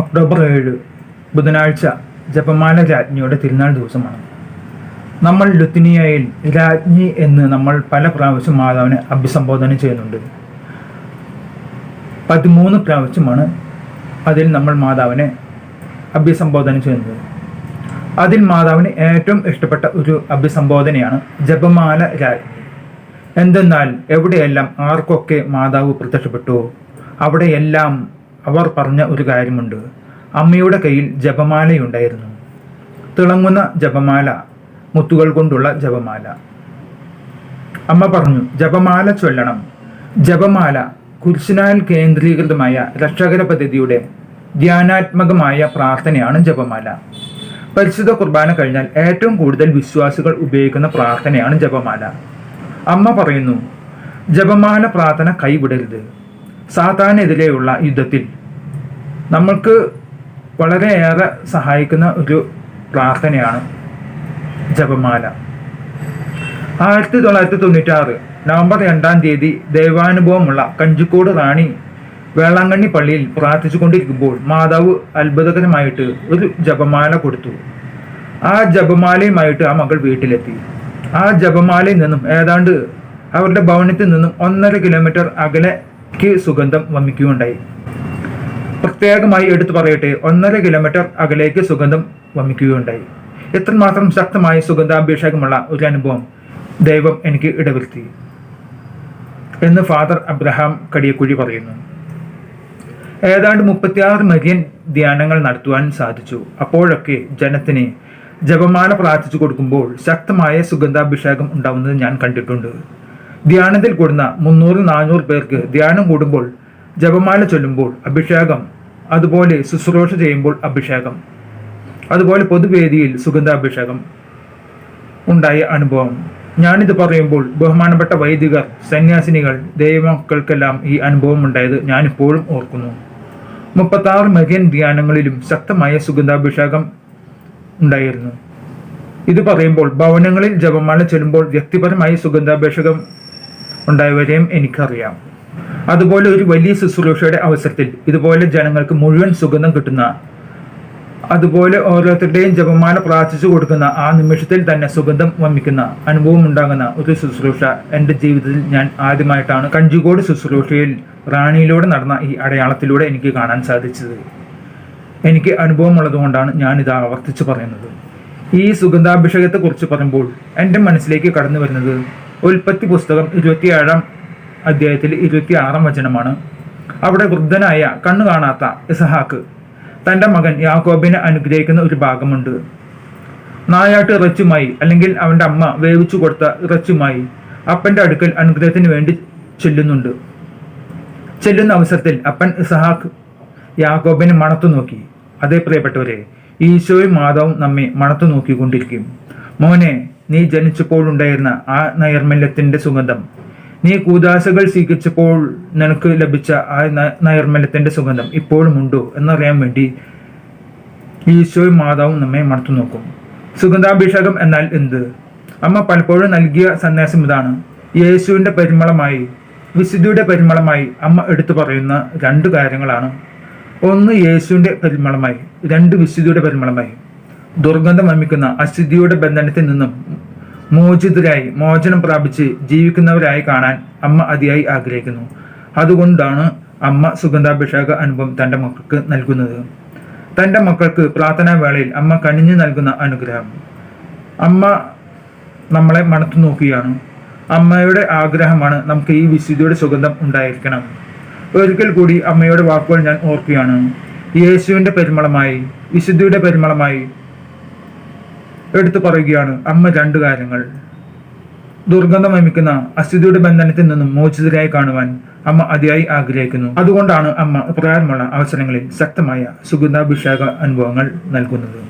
October ഏഴ് ബുധനാഴ്ച ജപമാല രാജ്ഞിയുടെ തിരുനാൾ ദിവസമാണ്. നമ്മൾ ലുത്തിനിയയിൽ രാജ്ഞി എന്ന് നമ്മൾ പല പ്രാവശ്യം മാതാവിനെ അഭിസംബോധന ചെയ്യുന്നുണ്ട്. പതിമൂന്ന് പ്രാവശ്യമാണ് അതിൽ നമ്മൾ മാതാവിനെ അഭിസംബോധന ചെയ്യുന്നത്. അതിൽ മാതാവിന് ഏറ്റവും ഇഷ്ടപ്പെട്ട ഒരു അഭിസംബോധനയാണ് ജപമാല രാജ്ഞി. എന്തെന്നാൽ എവിടെയെല്ലാം ആർക്കൊക്കെ മാതാവ് പ്രത്യക്ഷപ്പെട്ടു അവിടെയെല്ലാം അവർ പറഞ്ഞ ഒരു കാര്യമുണ്ട്. അമ്മയുടെ കയ്യിൽ ജപമാലയുണ്ടായിരുന്നു. തിളങ്ങുന്ന ജപമാല മുത്തുകൾ കൊണ്ടുള്ള ജപമാല. അമ്മ പറഞ്ഞു ജപമാല ചൊല്ലണം. ജപമാല കുരിശിനാൽ കേന്ദ്രീകൃതമായ രക്ഷകര പദ്ധതിയുടെ ധ്യാനാത്മകമായ പ്രാർത്ഥനയാണ് ജപമാല. പരിശുദ്ധ കുർബാന കഴിഞ്ഞാൽ ഏറ്റവും കൂടുതൽ വിശ്വാസികൾ ഉപയോഗിക്കുന്ന പ്രാർത്ഥനയാണ് ജപമാല. അമ്മ പറയുന്നു ജപമാല പ്രാർത്ഥന കൈവിടരുത്. സാത്താനെതിരെയുള്ള യുദ്ധത്തിൽ നമ്മൾക്ക് വളരെയേറെ സഹായിക്കുന്ന ഒരു പ്രാർത്ഥനയാണ് ജപമാല. ആയിരത്തി തൊള്ളായിരത്തി തൊണ്ണൂറ്റാറ് നവംബർ രണ്ടാം തീയതി ദൈവാനുഭവമുള്ള കഞ്ചിക്കോട് റാണി വേളാങ്കണ്ണി പള്ളിയിൽ പ്രാർത്ഥിച്ചുകൊണ്ടിരിക്കുമ്പോൾ മാതാവ് അത്ഭുതകരമായിട്ട് ഒരു ജപമാല കൊടുത്തു. ആ ജപമാലയുമായിട്ട് ആ മകൾ വീട്ടിലെത്തി. ആ ജപമാലയിൽ നിന്നും ഏതാണ്ട് അവരുടെ ഭവനത്തിൽ നിന്നും ഒന്നര കിലോമീറ്റർ അകലേക്ക് സുഗന്ധം വമിക്കുകയുണ്ടായി. പ്രത്യേകമായി എടുത്തു പറയട്ടെ ഒന്നര കിലോമീറ്റർ അകലേക്ക് സുഗന്ധം വമിക്കുകയുണ്ടായി. എത്രമാത്രം ശക്തമായ സുഗന്ധാഭിഷേകമുള്ള ഒരു അനുഭവം ദൈവം എനിക്ക് ഇടവരുത്തി എന്ന് ഫാദർ അബ്രഹാം കടിയക്കുഴി പറയുന്നു. ഏതാണ്ട് മുപ്പത്തിയാറ് മരിയൻ ധ്യാനങ്ങൾ നടത്തുവാൻ സാധിച്ചു. അപ്പോഴൊക്കെ ജനത്തിന് ജപമാല പ്രാർത്ഥിച്ചു കൊടുക്കുമ്പോൾ ശക്തമായ സുഗന്ധാഭിഷേകം ഉണ്ടാവുന്നത് ഞാൻ കണ്ടിട്ടുണ്ട്. ധ്യാനത്തിൽ കൂടുന്ന മുന്നൂറ് നാനൂറ് പേർക്ക് ധ്യാനം കൂടുമ്പോൾ ജപമാല ചൊല്ലുമ്പോൾ അഭിഷേകം അതുപോലെ ശുശ്രൂഷ ചെയ്യുമ്പോൾ അഭിഷേകം അതുപോലെ പൊതുവേദിയിൽ സുഗന്ധാഭിഷേകം ഉണ്ടായ അനുഭവം. ഞാനിത് പറയുമ്പോൾ ബഹുമാനപ്പെട്ട വൈദികർ സന്യാസിനികൾ ദൈവമക്കൾക്കെല്ലാം ഈ അനുഭവം ഉണ്ടായത് ഞാനിപ്പോഴും ഓർക്കുന്നു. മുപ്പത്താറ് മെഗൻ ധ്യാനങ്ങളിലും ശക്തമായ സുഗന്ധാഭിഷേകം ഉണ്ടായിരുന്നു. ഇത് പറയുമ്പോൾ ഭവനങ്ങളിൽ ജപമാല ചൊല്ലുമ്പോൾ വ്യക്തിപരമായി സുഗന്ധാഭിഷേകം ഉണ്ടായവരെയും എനിക്കറിയാം. അതുപോലെ ഒരു വലിയ ശുശ്രൂഷയുടെ അവസരത്തിൽ ഇതുപോലെ ജനങ്ങൾക്ക് മുഴുവൻ സുഗന്ധം കിട്ടുന്ന അതുപോലെ ഓരോരുത്തരുടെയും ജപമാല പ്രാർത്ഥിച്ചു കൊടുക്കുന്ന ആ നിമിഷത്തിൽ തന്നെ സുഗന്ധം വമിക്കുന്ന അനുഭവം ഉണ്ടാകുന്ന ഒരു ശുശ്രൂഷ എന്റെ ജീവിതത്തിൽ ഞാൻ ആദ്യമായിട്ടാണ് കഞ്ചിക്കോട് ശുശ്രൂഷയിൽ റാണിയിലൂടെ നടന്ന ഈ അടയാളത്തിലൂടെ എനിക്ക് കാണാൻ സാധിച്ചത്. എനിക്ക് അനുഭവമുള്ളതുകൊണ്ടാണ് ഞാൻ ഇത് ആവർത്തിച്ച് പറയുന്നത്. ഈ സുഗന്ധാഭിഷേകത്തെക്കുറിച്ച് പറയുമ്പോൾ എന്റെ മനസ്സിലേക്ക് കടന്നു വരുന്നത് ഉൽപ്പത്തി പുസ്തകം ഇരുപത്തിയേഴാം അധ്യായത്തിൽ ഇരുപത്തി ആറാം വചനമാണ്. അവിടെ വൃദ്ധനായ കണ്ണു കാണാത്ത ഇസഹാക്ക് തന്റെ മകൻ യാക്കോബിനെ അനുഗ്രഹിക്കുന്ന ഒരു ഭാഗമുണ്ട്. നായാട്ട് ഇറച്ചുമായി അല്ലെങ്കിൽ അവന്റെ അമ്മ വേവിച്ചു കൊടുത്ത ഇറച്ചുമായി അപ്പന്റെ അടുക്കൽ അനുഗ്രഹത്തിന് വേണ്ടി ചെല്ലുന്നുണ്ട്. ചെല്ലുന്ന അവസരത്തിൽ അപ്പൻ ഇസഹാക്ക് യാക്കോബിനെ മണത്തു നോക്കി. അതേ പ്രിയപ്പെട്ടവരെ ഈശോയും മാതാവും നമ്മെ മണത്തു നോക്കിക്കൊണ്ടിരിക്കും. മോനെ നീ ജനിച്ചപ്പോൾ ഉണ്ടായിരുന്ന ആ നൈർമല്യത്തിന്റെ സുഗന്ധം നീ കൂദാസകൾ സ്വീകരിച്ചപ്പോൾ നിനക്ക് ലഭിച്ച ആ നൈർമല്യത്തിന്റെ സുഗന്ധം ഇപ്പോഴും ഉണ്ടോ എന്നറിയാൻ വേണ്ടി ഈശോയും മാതാവും നമ്മെ മണത്തു നോക്കും. സുഗന്ധാഭിഷേകം എന്നാൽ എന്ത്? അമ്മ പലപ്പോഴും നൽകിയ സന്ദേശം ഇതാണ്. യേശുവിന്റെ പരിമളമായി വിശുദ്ധിയുടെ പരിമളമായി അമ്മ എടുത്തു പറയുന്ന രണ്ട് കാര്യങ്ങളാണ്. ഒന്ന് യേശുവിന്റെ പരിമളമായി രണ്ട് വിശുദ്ധിയുടെ പരിമളമായി. ദുർഗന്ധം വമിക്കുന്ന അശുദ്ധിയുടെ ബന്ധനത്തിൽ നിന്നും മോചിതരായി മോചനം പ്രാപിച്ച് ജീവിക്കുന്നവരായി കാണാൻ അമ്മ അതിയായി ആഗ്രഹിക്കുന്നു. അതുകൊണ്ടാണ് അമ്മ സുഗന്ധാഭിഷേക അനുഭവം തന്റെ മക്കൾക്ക് നൽകുന്നത്. തന്റെ മക്കൾക്ക് പ്രാർത്ഥനാ വേളയിൽ അമ്മ കണിഞ്ഞു നൽകുന്ന അനുഗ്രഹം. അമ്മ നമ്മളെ മണത്തു നോക്കുകയാണ്. അമ്മയുടെ ആഗ്രഹമാണ് നമുക്ക് ഈ വിശുദ്ധിയുടെ സുഗന്ധം ഉണ്ടായിരിക്കണം. ഒരിക്കൽ കൂടി അമ്മയുടെ വാക്കുകൾ ഞാൻ ഓർക്കുകയാണ്. യേശുവിന്റെ പരിമളമായി വിശുദ്ധിയുടെ പരിമളമായി എടുത്തു പറയുകയാണ് അമ്മ രണ്ടു കാര്യങ്ങൾ. ദുർഗന്ധം വമിക്കുന്ന അസ്ഥിതിയുടെ ബന്ധനത്തിൽ നിന്നും മോചിതരായി കാണുവാൻ അമ്മ അതിയായി ആഗ്രഹിക്കുന്നു. അതുകൊണ്ടാണ് അമ്മ പ്രകാരമുള്ള അവസരങ്ങളിൽ ശക്തമായ സുഗന്ധാഭിഷേക അനുഭവങ്ങൾ നൽകുന്നത്.